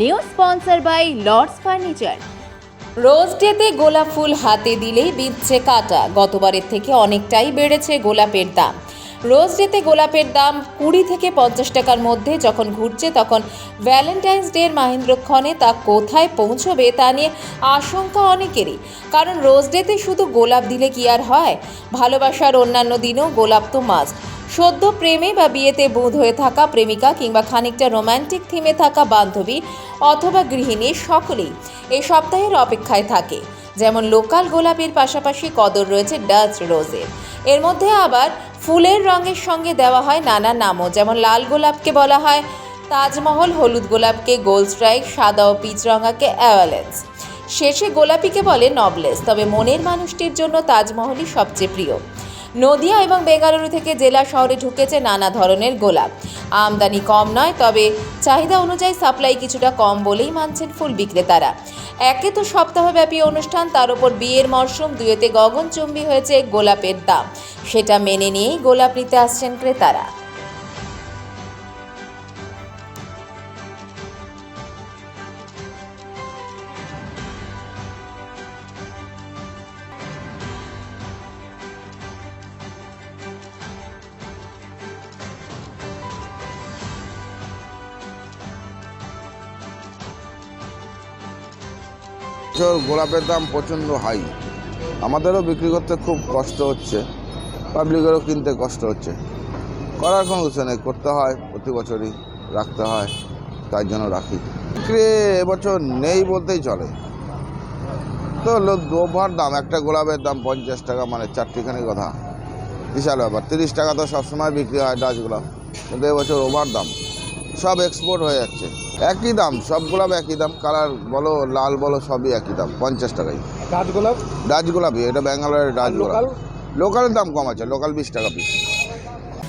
New sponsor by Lords furniture rose ডেতে গোলাপ ফুল হাতে দিলেই বিচ্ছে কাটা। গতবারের থেকে অনেকটাই বেড়েছে গোলাপের দাম। রোজ ডেতে গোলাপের দাম কুড়ি থেকে পঞ্চাশ টাকার মধ্যে যখন ঘুরছে তখন ভ্যালেন্টাইন্স ডের মাহেন্দ্রক্ষণে তা কোথায় পৌঁছবে তা নিয়ে আশঙ্কা অনেকেরই। কারণ রোজ ডেতে শুধু গোলাপ দিলে কি আর হয়? ভালোবাসার অন্যান্য দিনেও গোলাপ তো মাস্ট সদ্য প্রেমে বা বিয়েতে বুঁদ হয়ে থাকা প্রেমিকা কিংবা খানিকটা রোম্যান্টিক থিমে থাকা বান্ধবী অথবা গৃহিণী সকলেই এই সপ্তাহের অপেক্ষায় থাকে। যেমন লোকাল গোলাপের পাশাপাশি কদর রয়েছে ডাচ রোজের। এর মধ্যে আবার ফুলের রঙের সঙ্গে দেওয়া হয় নানা নামও, যেমন লাল গোলাপকে বলা হয় তাজমহল, হলুদ গোলাপকে গোল্ড স্ট্রাইক, সাদা ও পিচ রঙাকে অ্যাওয়ালেন্স। শেষে গোলাপিকে বলে নবলেস, তবে মনের মানুষটির জন্য তাজমহলই সবচেয়ে প্রিয়। নদিয়া এবং বেঙ্গালুরু থেকে জেলা শহরে ঢুকেছে নানা ধরনের গোলাপ। আমদানি কম নয়, তবে চাহিদা অনুযায়ী সাপ্লাই কিছুটা কম বলেই মানছেন ফুল বিক্রেতারা। একে তো সপ্তাহব্যাপী অনুষ্ঠান, তার উপর বিয়ের মরশুম, দুয়েতে গগনচুম্বী হয়েছে গোলাপের দাম। সেটা মেনে নিয়েই গোলাপ নিতে আসছেন ক্রেতারা। বছর গোলাপের দাম প্রচণ্ড হাই। আমাদেরও বিক্রি করতে খুব কষ্ট হচ্ছে। পাবলিকেরও কিনতে কষ্ট হচ্ছে। করার কোনো কিছু নেই করতে হয়, প্রতি বছরই রাখতে হয়, তাই জন্য রাখি। বিক্রি এবছর নেই বলতেই চলে। তো ওভার দাম, একটা গোলাপের দাম পঞ্চাশ টাকা মানে চারটিখানি কথা। বিশাল ব্যাপার, তিরিশ টাকা তো সবসময় বিক্রি হয় ডাচ গোলাপ কিন্তু এবছর ওভার দাম। সব এক্সপোর্ট হয়ে যাচ্ছে। একই দাম সব গোলাপ একই দাম কালার বলো লাল বলো সবই একই দাম পঞ্চাশ টাকাই ডাচ গোলাপ ডাচ গোলাপই এটা ব্যাঙ্গালোরের ডাচ গোলাপ লোকাল? লোকালের দাম কম আছে লোকাল বিশ টাকা পিস